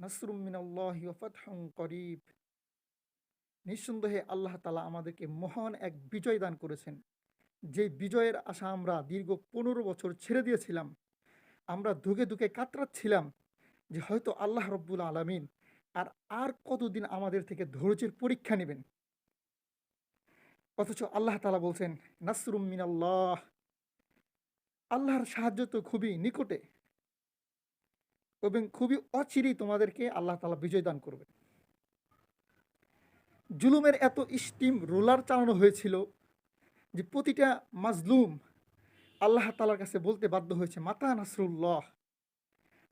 নাসরুম নিঃসন্দেহে আল্লাহ তালা আমাদেরকে মহান এক বিজয় দান করেছেন। যে বিজয়ের আশা আমরা দীর্ঘ পনেরো বছর ছেড়ে দিয়েছিলাম, আমরা ধুকে ধুকে কাতরাচ্ছিলাম যে হয়তো আল্লাহ রব্বুল আলমিন আর আর কতদিন আমাদের থেকে ধৈর্যের পরীক্ষা নেবেন। অথচ আল্লাহ তালা বলছেন, নাসরুম মিনাল্লাহ। আল্লাহর সাহায্য তো খুবই নিকটে। এবং খুবই অচিরেই তোমাদেরকে আল্লাহ তালা বিজয় দান করবে জুলুমের এত স্টিম রোলার চালানো হয়েছিল যে প্রতিটা মাজলুম আল্লাহ তালার কাছে বলতে বাধ্য হয়েছে, মাতা নাসরুল্লাহ,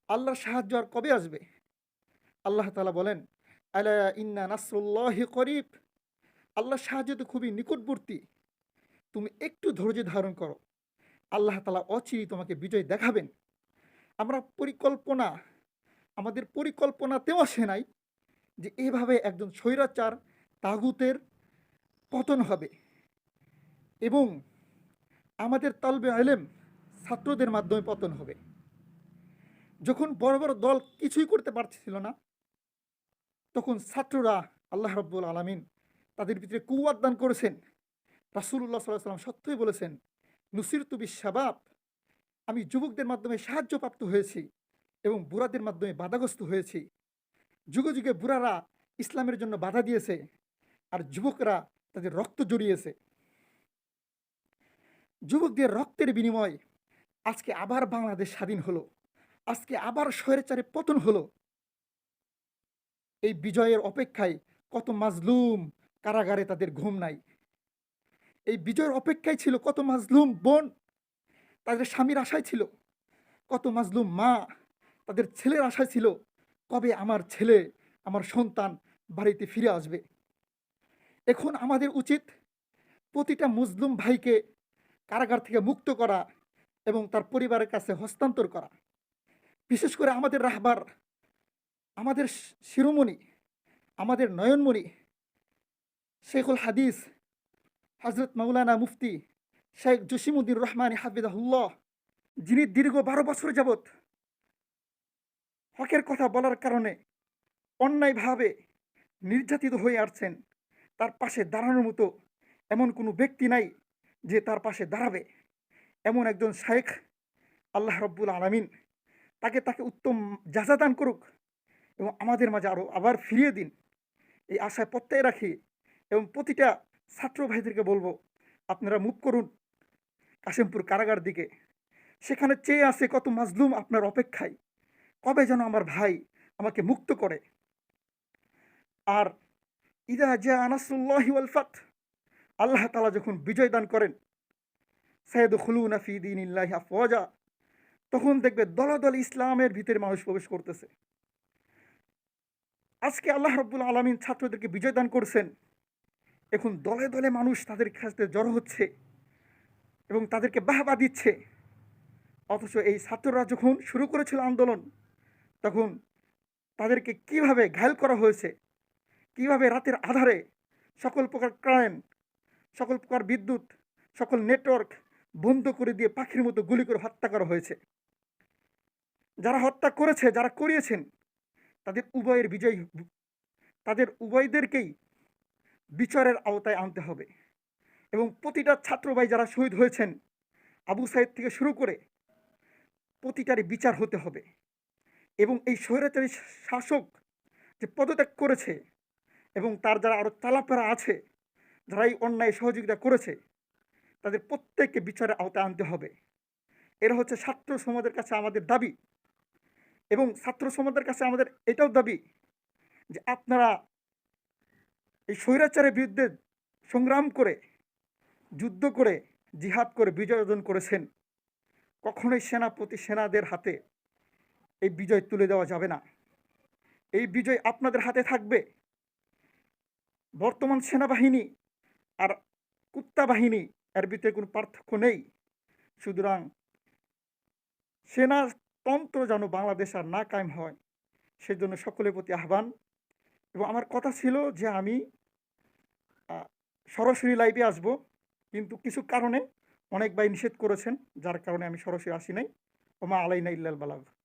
আল্লাহর সাহায্য আর কবে আসবে? আল্লাহ তালা বলেন, আলা ইন্না নাসরুল্লাহ করিব, আল্লাহর সাহায্য তো খুবই নিকটবর্তী। তুমি একটু ধৈর্য ধারণ করো। আল্লাহ তালা অচিরি তোমাকে বিজয় দেখাবেন। আমরা পরিকল্পনা, আমাদের পরিকল্পনাতেও আসে নাই যে এভাবে একজন স্বৈরাচার তাগুতের পতন হবে। এবং আমাদের তলবে আলেম ছাত্রদের মাধ্যমে পতন হবে। যখন বড় বড় দল কিছুই করতে পারছিল না, তখন ছাত্ররা আল্লাহ রব্বুল আলমিন তাদের ভিতরে কুয়াত দান করেছেন। রাসুল্লাহ সাল্লাহ সাল্লাম সত্যই বলেছেন নুসির তুবি শাবাব আমি যুবকদের মাধ্যমে সাহায্যপ্রাপ্ত হয়েছি এবং বুড়াদের মাধ্যমে বাধাগ্রস্ত হয়েছি। যুগে যুগে বুড়ারা ইসলামের জন্য বাধা দিয়েছে আর যুবকরা তাদের রক্ত জড়িয়েছে। যুবকদের রক্তের বিনিময় আজকে আবার বাংলাদেশ স্বাধীন হলো, আজকে আবার স্বৈরাচারে পতন হলো। এই বিজয়ের অপেক্ষায় কত মাজলুম কারাগারে তাদের ঘুম নাই। এই বিজয়ের অপেক্ষায় ছিল কত মাজলুম বোন তাদের স্বামীর আশায় ছিল। কত মাজলুম মা তাদের ছেলের আশায় ছিল, কবে আমার ছেলে, আমার সন্তান বাড়িতে ফিরে আসবে? এখন আমাদের উচিত প্রতিটা মুসলিম ভাইকে কারাগার থেকে মুক্ত করা এবং তার পরিবারের কাছে হস্তান্তর করা। বিশেষ করে আমাদের রাহবার, আমাদের শিরোমণি, আমাদের নয়নমণি, শেখুল হাদিস হজরত মৌলানা মুফতি শেখ জসিমুদ্দিন রহমান হাফিদাহুল্লাহ যিনি দীর্ঘ বারো বছর যাবৎ হকের কথা বলার কারণে অন্যায়ভাবে নির্যাতিত হয়ে আসছেন, তার পাশে দাঁড়ানোর মতো এমন কোনো ব্যক্তি নাই যে তার পাশে দাঁড়াবে। এমন একজন শেখ আল্লাহ রব্বুল আলমিন, তাকে তাকে উত্তম যাজা দান করুক এবং আমাদের মাঝে আরও আবার ফিরিয়ে দিন। এই আশায় প্রত্যয় রাখি এবং প্রতিটা ছাত্র ভাইদেরকে বলব আপনারা মুখ করুন কাশিমপুর কারাগার দিকে। সেখানে চেয়ে আছে কত মাজলুম আপনার অপেক্ষায়। কবে যেন আমার ভাই আমাকে মুক্ত করে। আর ইদা জা আনাসুল্লাহি ওয়ালফাত আল্লাহ তালা যখন বিজয় দান করেন সৈয়দ খুলুন ফিদিন ইল্লাহি আফওয়াজা, তখন দেখবে দলাদল ইসলামের ভিতরে মানুষ প্রবেশ করতেছে। আজকে আল্লাহ রব্বুল আলমিন ছাত্রদেরকে বিজয় দান করছেন। এখন দলে দলে মানুষ তাদের কাছে জড়ো হচ্ছে এবং তাদেরকে বাহবা দিচ্ছে। অথচ এই ছাত্ররা যখন শুরু করেছিল আন্দোলন, তখন তাদেরকে কীভাবে ঘায়ল করা হয়েছে, কীভাবে রাতের আধারে সকল প্রকার ক্রাইম, সকল প্রকার বিদ্যুৎ, সকল নেটওয়ার্ক বন্ধ করে দিয়ে পাখির মতো গুলি করে হত্যা করা হয়েছে। যারা হত্যা করেছে, যারা করিয়েছেন, তাদের উভয়ের বিজয় তাদের উভয়দেরকেই বিচারের আওতায় আনতে হবে। এবং প্রতিটা ছাত্র ভাই যারা শহীদ হয়েছেন, আবু সাইদ থেকে শুরু করে প্রতিটারই বিচার হতে হবে। এবং এই স্বৈরাচারী শাসক যে পদত্যাগ করেছে এবং তার যারা আরও চালাপেরা আছে যারা এই অন্যায় সহযোগিতা করেছে, তাদের প্রত্যেককে বিচারের আওতায় আনতে হবে। এরা হচ্ছে ছাত্র সমাজের কাছে আমাদের দাবি। এবং ছাত্র সমাজের কাছে আমাদের এটাও দাবি যে আপনারা এই স্বৈরাচারের বিরুদ্ধে সংগ্রাম করে, যুদ্ধ করে, জিহাদ করে, বিজয় অর্জন করেছেন। কখনোই সেনাপতি, সেনাদের হাতে এই বিজয় তুলে দেওয়া যাবে না। এই বিজয় আপনাদের হাতে থাকবে। বর্তমান সেনাবাহিনী আর কুত্তা বাহিনী, এর ভিতরে কোনো পার্থক্য নেই। সুতরাং সেনাতন্ত্র যেন বাংলাদেশ আর না কায়েম হয়, সেজন্য সকলের প্রতি আহ্বান। এবং আমার কথা ছিল যে আমি সরাসরি লাইভে আসব। কিন্তু কিছু কারণে অনেক ভাই নিষেধ করেছেন, যার কারণে আমি সরাসরি আসি নাই। ওমা আলাইনা ইল্লাল বালাগ।